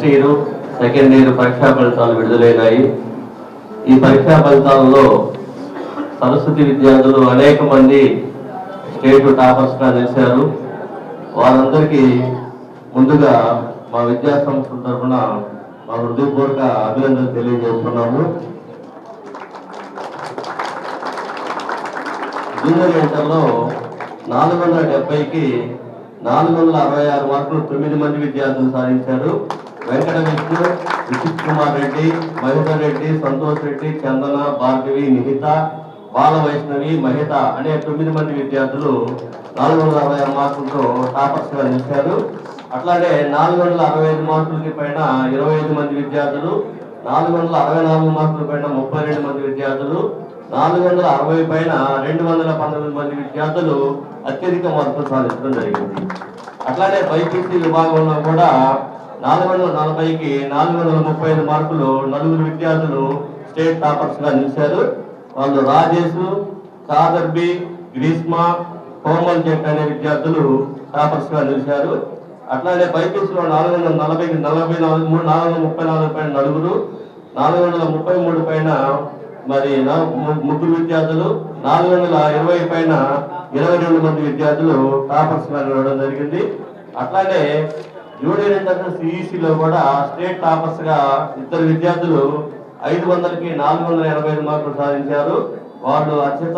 First year second year పరీక్షా ఫలితాలు విడుదలైనాయి. ఈ పరీక్షా ఫలితాలలో సరస్వతి విద్యార్థులు అనేక మంది స్టేట్ టాపర్స్గా వారందరికీ ముందుగా మా విద్యా సంస్థల తరఫున మా హృదయపూర్వక అభినందనలు తెలియజేస్తున్నాము. జూనియర్ ఇంటర్లో నాలుగు వందల డెబ్బైకి నాలుగు వందల అరవై ఆరు మార్కులు తొమ్మిది మంది విద్యార్థులు సాధించారు. వెంకట విష్ణు విశిత్ కుమార్ రెడ్డి మహిధర్ రెడ్డి సంతోష్ రెడ్డి చందన భార్గవి నిహిత బాల వైష్ణవి మహిత అనే తొమ్మిది మంది విద్యార్థులు నాలుగు వందల అరవై ఆరు మార్కులతో టాపర్స్గా నిలిచారు. అట్లాగే నాలుగు వందల అరవై ఐదు మార్కులకి పైన ఇరవై ఐదు మంది విద్యార్థులు నాలుగు వందల అరవై నాలుగు మార్కుల పైన ముప్పై రెండు మంది విద్యార్థులు నాలుగు వందల అరవై పైన రెండు వందల పంతొమ్మిది మంది విద్యార్థులు అత్యధిక మార్కులు సాధించడం జరిగింది. అట్లానే బైపీసీ విభాగంలో కూడా నాలుగు వందల నలభైకి నాలుగు వందల ముప్పై ఐదు మార్కులు నలుగురు విద్యార్థులు స్టేట్ టాపర్స్గా నిలిచారు. వాళ్ళు రాజేష్ కాదర్బి గ్రీష్మ కోమల్ జట్ అనే విద్యార్థులు టాపర్స్గా నిలిచారు. అట్లానే బైపీసీలో నాలుగు వందల నలభైకి నలభై నాలుగు మూడు నాలుగు వందల ముప్పై నాలుగు పైన నలుగురు నాలుగు వందల ముప్పై మూడు పైన మరి ముగ్గురు విద్యార్థులు నాలుగు వందల ఇరవై పైన ఇరవై రెండు మంది విద్యార్థులు టాపర్స్గా నిలవడం జరిగింది. అట్లానే జూనియర్ ఇంటర్ సిఈసిలో కూడా స్టేట్ టాపర్స్గా ఇద్దరు విద్యార్థులు ఐదు వందలకి నాలుగు వందల ఎనభై ఐదు మార్కులు సాధించారు. వాళ్ళు అర్చిత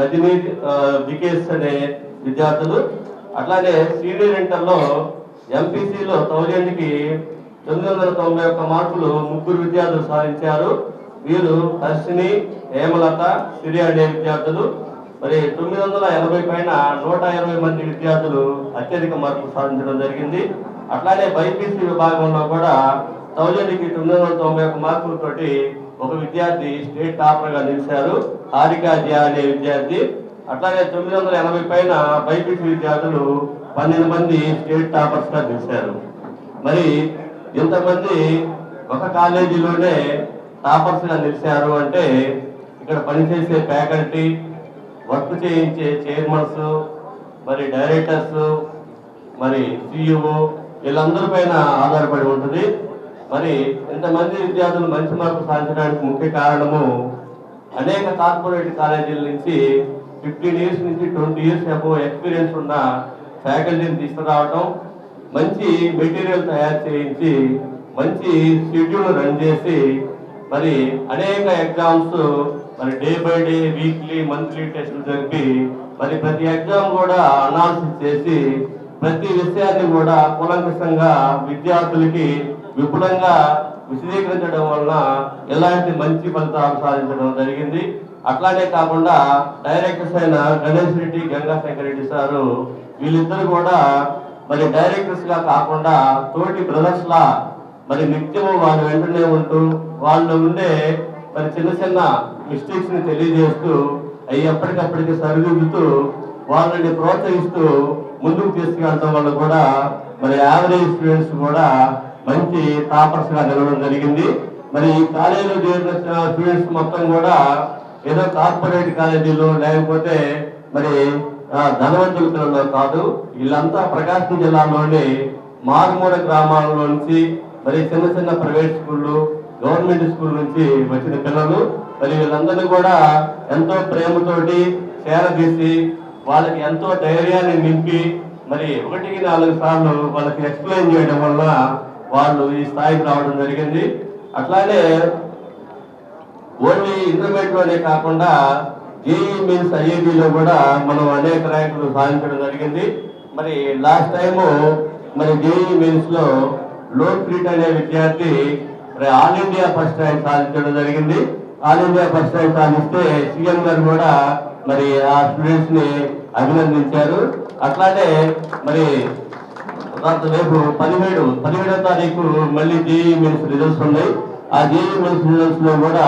గజనీ ఆ, వికేష్ అనే విద్యార్థులు. అట్లానే సీనియర్ ఇంటర్లో ఎంపీసీలో థౌజండ్కి తొమ్మిది వందల తొంభై ఒక్క మార్కులు ముగ్గురు విద్యార్థులు సాధించారు. వీరు హర్షిని హేమలత సిరి అనే విద్యార్థులు. మరి తొమ్మిది వందల ఎనభై పైన నూట ఇరవై మంది విద్యార్థులు అత్యధిక మార్కులు సాధించడం జరిగింది. అట్లానే బైపీసీ విభాగంలో కూడా థౌజండ్కి తొమ్మిది వందల తొంభై ఒక మార్కులతోటి ఒక విద్యార్థి స్టేట్ టాపర్గా నిలిచారు. హారికా జియా అనే విద్యార్థి. అట్లానే తొమ్మిది వందల ఎనభై పైన బైపీసీ విద్యార్థులు పన్నెండు మంది స్టేట్ టాపర్స్గా నిలిచారు. మరి ఇంతమంది ఒక కాలేజీలోనే టాపర్స్గా నిలిచారు అంటే ఇక్కడ పనిచేసే ఫ్యాకల్టీ వర్క్ చేయించే చైర్మన్స్ మరి డైరెక్టర్స్ మరి సిఇఓ వీళ్ళందరి పైన ఆధారపడి ఉంటుంది. మరి ఇంతమంది విద్యార్థులు మంచి మార్పు సాధించడానికి ముఖ్య కారణము అనేక కార్పొరేట్ కాలేజీల నుంచి ఫిఫ్టీన్ ఇయర్స్ నుంచి ట్వంటీ ఇయర్స్ అబో ఎక్స్పీరియన్స్ ఉన్న ఫ్యాకల్టీని తీసుకురావటం మంచి మెటీరియల్ తయారు చేయించి మంచి షెడ్యూల్ రన్ చేసి మరి అనేక ఎగ్జామ్స్ మరి day by day weekly monthly టెస్టులు జరిపి మరి ప్రతి ఎగ్జామ్ కూడా అనాలిసిస్ చేసి ప్రతి విషయాన్ని కూడా కూలంకషంగా విద్యార్థులకి విపులంగా విశదీకరించడం వలన ఎలాంటి మంచి ఫలితాలు సాధించడం జరిగింది. అట్లానే కాకుండా డైరెక్టర్స్ అయిన గణేష్ రెడ్డి గంగాశంకర్ రెడ్డి సారు వీళ్ళిద్దరు కూడా మరి డైరెక్టర్స్గా కాకుండా తోటి బ్రదర్స్ లా మరి నిత్యము వారి వెంటనే ఉంటూ వాళ్ళు ఉండే మరి చిన్న చిన్న మిస్టేక్స్ని తెలియజేస్తూ అవి ఎప్పటికప్పటికి సరిదిద్దుతూ వాళ్ళని ప్రోత్సహిస్తూ ముందుకు తీసుకెళ్ళడం వల్ల కూడా మరి యావరేజ్ స్టూడెంట్స్ కూడా మంచి టాపర్స్గా నిలవడం జరిగింది. మరి ఈ కాలేజీలో చేరిన స్టూడెంట్స్ మొత్తం కూడా ఏదో కార్పొరేట్ కాలేజీలో లేకపోతే మరి ధనవంతులతో కాదు వీళ్ళంతా ప్రకాశం జిల్లాలోని మారుమూల గ్రామాల నుంచి మరి చిన్న చిన్న ప్రైవేట్ స్కూళ్ళు గవర్నమెంట్ స్కూల్ నుంచి వచ్చిన పిల్లలు. మరి వీళ్ళందరినీ కూడా ఎంతో ప్రేమతోటి చేరదీసి వాళ్ళకి ఎంతో ధైర్యాన్ని నింపి మరి ఒకటికి నాలుగు సార్లు వాళ్ళకి ఎక్స్ప్లెయిన్ చేయడం వల్ల వాళ్ళు ఈ స్థాయికి రావడం జరిగింది. అట్లానే ఓన్లీ ఇంటర్మీడియట్ కాకుండా జేఈ మీన్స్ ఐఏబీలో కూడా మనం అనేక ర్యాంకులు సాధించడం జరిగింది. మరి లాస్ట్ టైము మరి జేఈ మీన్స్లో లోన్ క్రీట్ అనే విద్యార్థి మరి ఆల్ ఇండియా ఫస్ట్ ర్యాంక్ సాధించడం జరిగింది. ఆల్ ఇండియా ఫస్ట్ ర్యాంక్ సాధిస్తే సీఎం గారు కూడా మరి ఆ స్టూడెంట్స్ని అభినందించారు. అట్లానే మరి రేపు పదిహేడు పదిహేడో తారీఖు మళ్ళీ జేఈ మెయిన్స్ రిజల్ట్స్ ఉన్నాయి. ఆ జేఈ మెయిన్స్ రిజల్ట్స్లో కూడా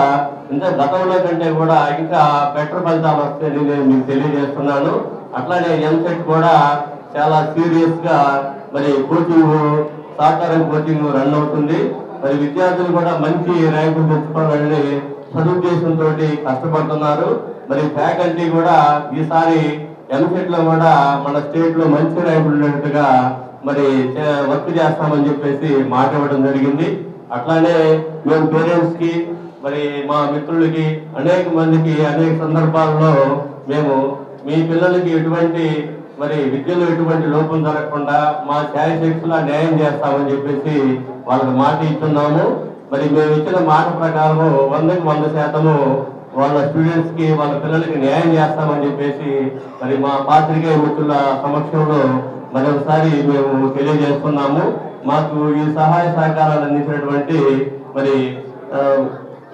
ఇంకా గతంలో కంటే కూడా ఇంకా బెటర్ ఫలితాలు వస్తాయని నేను మీకు తెలియజేస్తున్నాను. అట్లానే ఎంసెట్ కూడా చాలా సీరియస్గా మరి కోచింగ్ సహకారం కోచింగ్ రన్ అవుతుంది. మరి విద్యార్థులు కూడా మంచి ర్యాంకులు తెచ్చుకోవాలని సదుద్దేశంతో కష్టపడుతున్నారు. మరి ఫ్యాకల్టీ కూడా ఈసారి ఎంసెట్లో కూడా మన స్టేట్లో మంచి ర్యాంకులు మరి చే- వర్క్ చేస్తామని చెప్పేసి మాట ఇవ్వడం జరిగింది. అట్లానే మేము పేరెంట్స్కి మరి మా మిత్రులకి అనేక మందికి అనేక సందర్భాల్లో మేము మీ పిల్లలకి ఎటువంటి మరి విద్యలో ఎటువంటి లోపం జరగకుండా మా శాయశక్తులా న్యాయం చేస్తామని చెప్పేసి వాళ్ళకి మాట ఇస్తున్నాము మరి మేము ఇచ్చిన మాట ప్రకారము వందకి వంద శాతము వాళ్ళ స్టూడెంట్స్కి వాళ్ళ పిల్లలకి న్యాయం చేస్తామని చెప్పేసి మరి మా పాత్రికేయ మిత్రుల సమక్షంలో మరొకసారి మేము తెలియజేస్తున్నాము. మాకు ఈ సహాయ సహకారాలు అందించినటువంటి మరి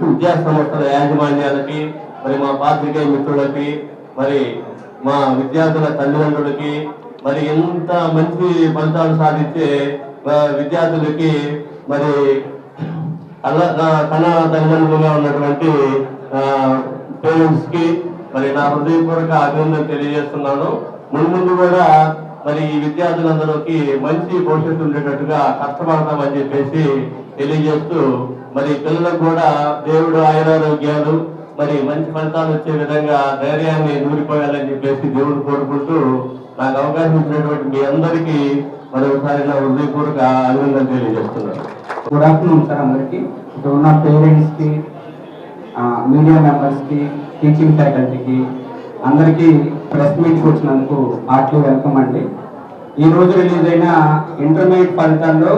విద్యా సంస్థల యాజమాన్యాలకి మరి మా పాత్రికేయ మిత్రులకి మరి మా విద్యార్థుల తల్లిదండ్రులకి మరి ఎంత మంచి ఫలితాలు సాధించే విద్యార్థులకి మరి అలా తన తల్లిదండ్రులుగా ఉన్నటువంటి పేరెంట్స్కి మరి నా హృదయపూర్వక అభినందన తెలియజేస్తున్నాను. ముందు ముందు కూడా మరి ఈ విద్యార్థులందరికీ మంచి భవిష్యత్తు ఉండేటట్టుగా కష్టపడతామని చెప్పేసి తెలియజేస్తూ మరి పిల్లలకు కూడా దేవుడు ఆయురారోగ్యాలు మరి మంచి ఫలితాలు వచ్చే విధంగా ధైర్యాన్ని నూరిపోయాలని చెప్పేసి దేవుడు కోరుకుంటూ నాకు అవకాశం ఇచ్చినటువంటి మీ అందరికీ మరొకసారి నా హృదయపూర్వక అభినందన తెలియజేస్తున్నాను. గుడ్ ఆఫ్టర్నూన్ సార్ అందరికీ. ఇక్కడ ఉన్న పేరెంట్స్కి మీడియా మెంబర్స్కి టీచింగ్ ఫ్యాకల్టీకి అందరికీ ప్రెస్ మీట్కి వచ్చినందుకు హార్ట్లీ వెల్కమ్ అండి. ఈ రిలీజ్ అయిన ఇంటర్మీడియట్ ఫలితాల్లో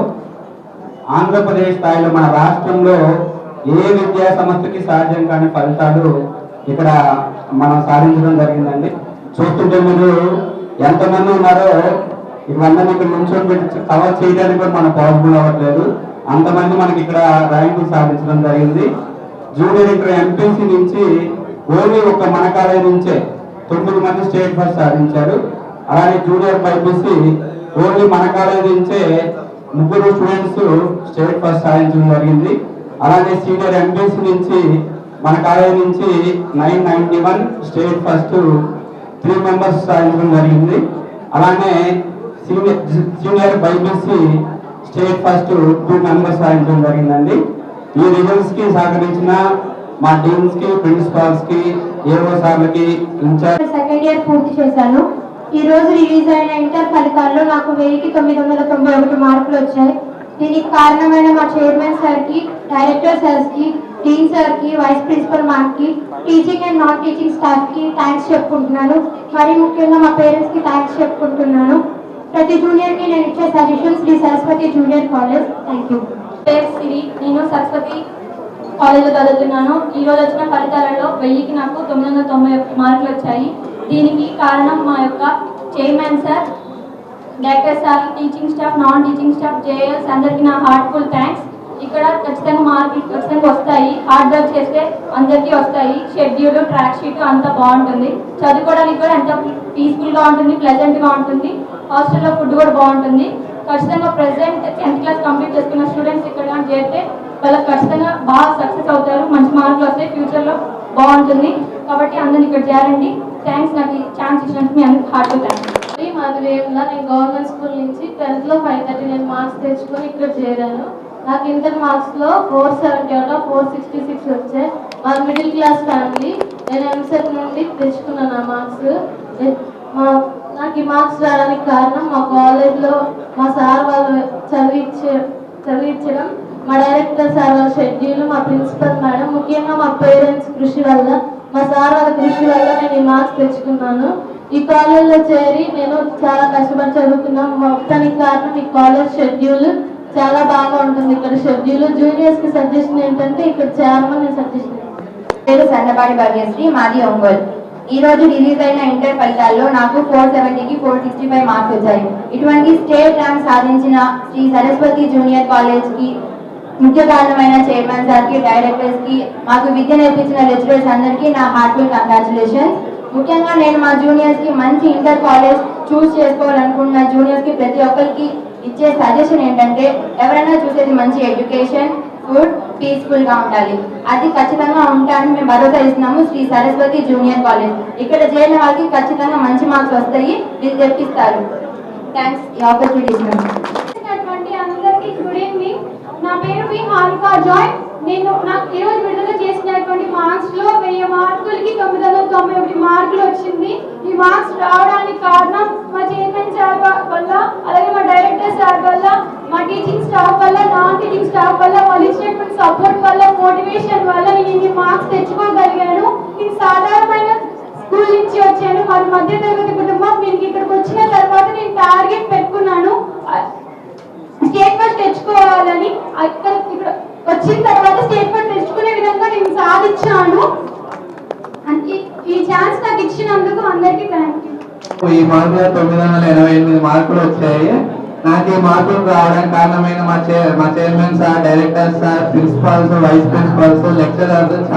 ఆంధ్రప్రదేశ్ స్థాయిలో మన రాష్ట్రంలో ఏ విద్యా సంస్థకి సాధ్యం కాని ఫలితాలు ఇక్కడ మనం సాధించడం జరిగిందండి. చూస్తుంటే మీరు ఎంతమంది ఉన్నారో ఇవన్నీ ఇక్కడ నుంచొని పెట్టి కవర్ చేయడానికి కూడా మనం పాసిబుల్ అవ్వట్లేదు. అంతమంది మనకి ఇక్కడ ర్యాంకులు సాధించడం జరిగింది. జూనియర్ ఇంటర్ ఎంపీసీ నుంచి ఓన్లీ ఒక మన కాలేజ్ నుంచే తొమ్మిది మంది స్టేట్ ఫస్ట్ సాధించారు. అలానే జూనియర్ బైపీసీ ఓన్లీ మన కాలేజ్ నుంచే ముగ్గురు స్టూడెంట్స్ స్టేట్ ఫస్ట్ సాధించడం జరిగింది. అలానే సీనియర్ ఎంపీసీ నుంచి మన కాలేజ్ నుంచి nine ninety one state first three members సాధించడం జరిగింది. అలానే senior senior BiPC state first two members సాధించడం జరిగిందండి. ఈ రిజల్ట్స్కి సహకరించిన మా టీమ్స్కి ప్రిన్సిపాల్స్కి సార్లకి ఇన్ఛార్జ్ సెకండ్ ఇయర్ పూర్తి చేశాను. ఈ రోజు రిలీజ్ అయిన ఇంటర్ ఫలితాల్లో నాకు వెయ్యికి తొమ్మిది వందల తొంభై ఒకటి మార్కులు వచ్చాయి. దీనికి కారణమైన మా చైర్మన్ సార్కి డైరెక్టర్ సార్స్కి డీన్ సార్కి వైస్ ప్రిన్సిపల్ మ్యామ్కి టీచింగ్ అండ్ నాన్ టీచింగ్ స్టాఫ్కి థ్యాంక్స్ చెప్పుకుంటున్నాను. మరి ముఖ్యంగా మా పేరెంట్స్కి థ్యాంక్స్ చెప్పుకుంటున్నాను. ప్రతి జూనియర్కి నేను ఇచ్చే suggestion Shri Saraswati junior college thank you పేరు సిరి నేను సరస్వతి కాలేజ్లో చదువుతున్నాను. ఈ రోజు వచ్చిన ఫలితాలలో వెయ్యికి నాకు తొమ్మిది వందల తొంభై ఒక్క మార్కులు వచ్చాయి. దీనికి కారణం మా యొక్క chairman sir director sir teaching staff non teaching staff JLs అందరికీ నా హార్ట్ఫుల్ థ్యాంక్స్ ఇక్కడ ఖచ్చితంగా మార్కులు ఖచ్చితంగా వస్తాయి. హార్డ్ వర్క్ చేస్తే అందరికీ వస్తాయి. షెడ్యూల్ ట్రాక్ షీట్ అంతా బాగుంటుంది. చదువుకోవడానికి కూడా ఎంత పీస్ఫుల్గా ఉంటుంది ప్లెజెంట్గా ఉంటుంది. హాస్టల్లో ఫుడ్ కూడా బాగుంటుంది. ఖచ్చితంగా ప్రెసెంట్ టెన్త్ క్లాస్ కంప్లీట్ చేసుకున్న స్టూడెంట్స్ ఇక్కడ చేరితే వాళ్ళకి ఖచ్చితంగా బాగా సక్సెస్ అవుతారు. మంచి మార్కులు వస్తాయి. ఫ్యూచర్లో బాగుంటుంది. కాబట్టి అందరిని ఇక్కడ చేరండి. థ్యాంక్స్ నాకు ఛాన్స్ ఇచ్చినందుకు మీ అందరికి హార్ట్ థ్యాంక్స్ మాది నేను గవర్నమెంట్ స్కూల్ నుంచి టెన్త్లో ఫైవ్ థర్టీ నేను మార్క్స్ తెచ్చుకొని ఇక్కడ చేరాను. నాకు inter మార్క్స్లో four seventy out of four sixty six వచ్చాయి. మా మిడిల్ క్లాస్ ఫ్యామిలీ నేను ఎంసెట్ నుండి తెచ్చుకున్నాను ఆ మార్క్స్. మా నాకు ఈ మార్క్స్ రావడానికి కారణం మా కాలేజ్లో మా సార్ వాళ్ళు చదివించే చదివించడం. మా డైరెక్టర్ సార్ వాళ్ళ షెడ్యూల్ మా ప్రిన్సిపల్ మేడం ముఖ్యంగా మా పేరెంట్స్ కృషి వల్ల మా సార్ వాళ్ళ కృషి వల్ల నేను ఈ మార్క్స్ తెచ్చుకున్నాను. ఈ కాలేజ్లో చేరి నేను చాలా కష్టపడి చదువుకున్నాను మొత్తానికి కారణం ఈ కాలేజ్ షెడ్యూల్ చాలా బాగా ఉంటుంది. ఇక్కడ షెడ్యూల్ జూనియర్స్కి సజెషన్ ఏంటంటే ఇక్కడ చేరమని నేను సజెషన్ పేరు సన్నపాటి భాగ్యశ్రీ మాది ఒంగోలు. ఈ రోజు రిలీజ్ అయిన ఇంటర్ ఫలితాల్లో నాకు ఫోర్ సెవెంటీకి ఫోర్ సిక్స్టీ ఫైవ్ మార్క్స్ వచ్చాయి. ఇటువంటి స్టేట్ ర్యాంక్ సాధించిన శ్రీ సరస్వతి జూనియర్ కాలేజ్కి ముఖ్య కారణమైన చైర్మన్ సార్కి డైరెక్టర్స్కి మాకు విద్య నేర్పించిన లెక్చరర్స్ అందరికీ నా హార్ట్ఫుల్ కంగ్రాచులేషన్స్ ముఖ్యంగా నేను మా జూనియర్స్కి మంచి ఇంటర్ కాలేజ్ చూస్ చేసుకోవాలనుకుంటున్న జూనియర్స్కి ప్రతి ఒక్కరికి ఇచ్చే సజెషన్ ఏంటంటే ఎవరైనా చూసేది మంచి ఎడ్యుకేషన్ ఫుడ్ పీస్ఫుల్గా ఉండాలి. అది ఖచ్చితంగా ఉంటాయని మేము భరోసా ఇస్తున్నాము శ్రీ సరస్వతి జూనియర్ కాలేజ్. ఇక్కడ చేరిన వాళ్ళకి ఖచ్చితంగా మంచి మార్క్స్ వస్తాయి. మీరు తెప్పిస్తారు. థ్యాంక్స్ ఈ ఆపర్చునిటీ అందరికీ గుడ్ ఈవినింగ్ నా పేరు మీ హారికా జాయ్. నేను నాకు ఈరోజు విడుదల చేసినటువంటి మార్క్స్లో వెయ్యి మార్కులకి తొమ్మిది వందల తొంభై ఒకటి మార్కులు వచ్చింది. ఈ మార్క్స్ రావడానికి కారణం సార్ వల్ల మా టీచింగ్ స్టాఫ్ వల్ల నా టీచింగ్ స్టాఫ్ వల్ల వాళ్ళు ఇచ్చినటువంటి సపోర్ట్ వల్ల మోటివేషన్ వల్ల నేను ఇన్ని మార్క్స్ తెచ్చుకోగలిగాను. నేను సాధారణమైన స్కూల్ నుంచి వచ్చాను. మరి మధ్య తరగతి కుటుంబం. నేను ఇక్కడికి వచ్చిన తర్వాత నేను టార్గెట్ పెట్టుకున్నాను. స్టేట్ ఫస్ట్ తెచ్చుకోవాలని. అక్కడ ఇక్కడ వచ్చిన తర్వాత స్టేట్ ఫస్ట్ తెచ్చుకునే విధంగా నేను సాధించాను. ఈ ఛాన్స్ నాకు ఇచ్చినందుకు అందరికీ థ్యాంక్ యూ ఈ తొమ్మిది వందల ఎనభై ఎనిమిది మార్కులు వచ్చాయి. నాకు ఈ మార్కులు రావడానికి కారణమైన మా చే మా chairman sir director sir principals vice principals lecturers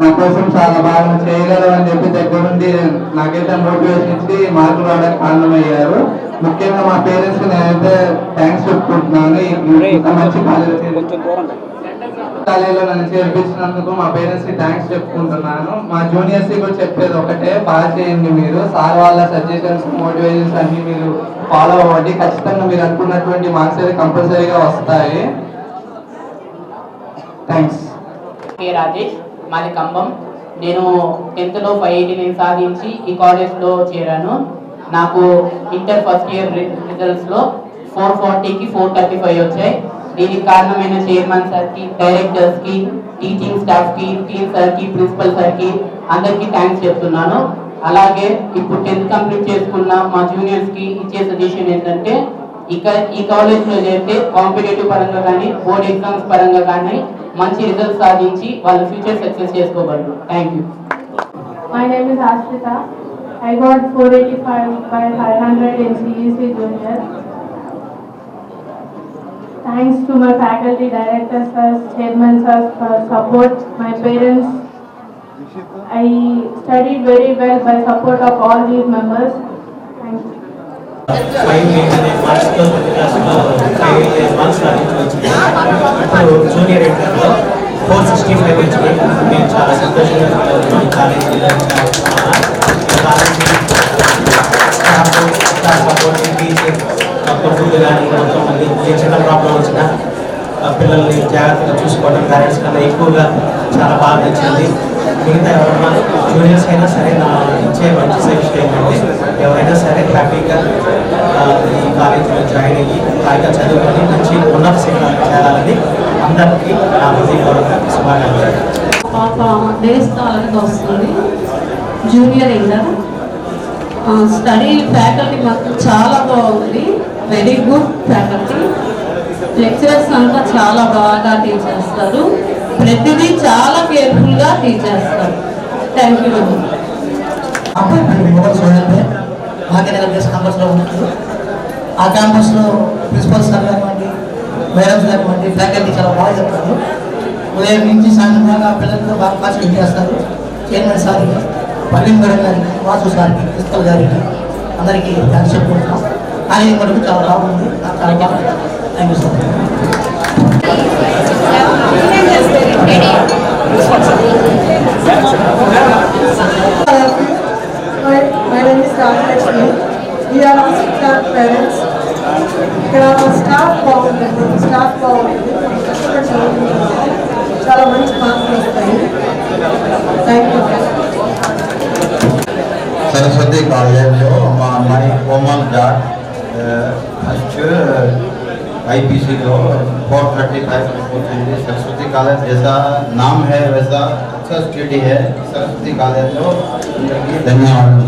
నా కోసం చాలా బాగా చేయగలరు అని చెప్పి దగ్గర నుండి నాకైతే మోటివేషన్ ఇచ్చి మార్కులు రావడానికి కారణమయ్యారు. ముఖ్యంగా మా పేరెంట్స్కి నేనైతే థ్యాంక్స్ చెప్పుకుంటున్నాను. మంచి కాలేజ్ కాలేజీలో నన్ను చేర్పించినందుకు మా పేరెంట్స్కి థ్యాంక్స్ చెప్పుకుంటున్నాను. మా జూనియర్స్కి కూడా చెప్పేది ఒకటే బాగా చేయండి మీరు. సార్ వాళ్ళ సజెషన్స్ మోటివేషన్స్ అన్ని మీరు ఫాలో అవ్వండి. ఖచ్చితంగా మీరు అనుకున్నటువంటి మార్క్స్ అయితే కంపల్సరీగా వస్తాయి. థ్యాంక్స్ కే రాజేష్ మాది కంబం. నేను టెన్త్లో ఫైవ్ ఎయిటీ నైన్ సాధించి ఈ కాలేజ్లో చేరాను. నాకు ఇంటర్ ఫస్ట్ ఇయర్ రిజల్ట్స్లో ఫోర్ ఫార్టీకి ఫోర్ థర్టీ ఫైవ్ వచ్చాయి. దీనికి కారణమైన చైర్మన్ సార్కి డైరెక్టర్స్కి టీచింగ్ స్టాఫ్కి టీమ్ సార్కి ప్రిన్సిపల్ సార్కి అందరికీ థ్యాంక్స్ చెప్తున్నాను అలాగే ఇప్పుడు టెన్త్ కంప్లీట్ చేసుకున్న మా జూనియర్స్కి ఇచ్చే సజెషన్ ఏంటంటే ఇక్కడ ఈ కాలేజ్లో చేరితే కాంపిటేటివ్ పరంగా కానీ బోర్డ్ ఎగ్జామ్స్ పరంగా కానీ మంచి రిజల్ట్స్ సాధించి వాళ్ళ ఫ్యూచర్ సక్సెస్ చేసుకోగలరు thank you My name is Ashrita. I got 485 by 500 in CEC Junior. Thanks to my faculty, directors, sirs, chairman, sirs for support, my parents. I studied very well by support of all these members. Thank you. Five eight అనే మార్క్స్తో tenth క్లాస్లో five eight marks సాధించవచ్చు ఇప్పుడు junior ఇంటర్లో four sixty five వచ్చింది నేను చాలా సంతోషంగా feel ఏ problem వచ్చిన పిల్లల్ని జాగ్రత్తగా చూసుకోవడం పేరెంట్స్ కన్నా ఎక్కువగా చాలా బాగా నచ్చింది. మిగతా ఎవరైనా జూనియర్స్ అయినా సరే నా ఇచ్చే మంచి సజెషన్ ఏంటంటే ఎవరైనా సరే హ్యాపీగా ఈ కాలేజీలో జాయిన్ అయ్యి హాయిగా చదువుకొని మంచి ఉన్నత శిక్షణ చేరాలని అందరికీ నా హృదయపూర్వక శుభాకాంక్షలు. పాప దేవస్థానానికి వస్తుంది. జూనియర్ ఇంకా స్టడీ ఫ్యాకల్టీ మాత్రం చాలా బాగుంది. వెరీ గుడ్ ఫ్యాకల్టీ లెక్చరర్స్ అంతా చాలా బాగా టీచ్ చేస్తారు ప్రతిదీ చాలా కేర్ఫుల్గా టీచ్ చేస్తారు థ్యాంక్ యూ అండి అపార్ట్మెంట్ మొదలు చూడండి. భాగ్యనగర్ దేశ క్యాంపస్లో ఉంటుంది ఆ క్యాంపస్లో ప్రిన్సిపల్స్ కానివ్వండి మేడమ్స్ కానివ్వండి ఫ్యాకల్టీ చాలా బాగా చెప్తారు. ఉదయం నుంచి సాయంత్రం దాకా పిల్లలతో బాగా క్లాసులు చేస్తారు. చైర్మన్ సార్కి పర్వీన్ మేడం గారికి వాసు సార్కి ప్రిన్సిపల్ గారికి అందరికీ థ్యాంక్స్ చెప్పుకుంటున్నాం. కానీ మనకు చాలా బాగుంది. నాకు చాలా బాగుంది Thank you. My name is Lakshmi. We are all staff parents. There are staff staff power, four thirty five में सरस्वती कॉलेज जैसा नाम है, वैसा अच्छा स्टडी है सरस्वती कॉलेज धन्यवाद।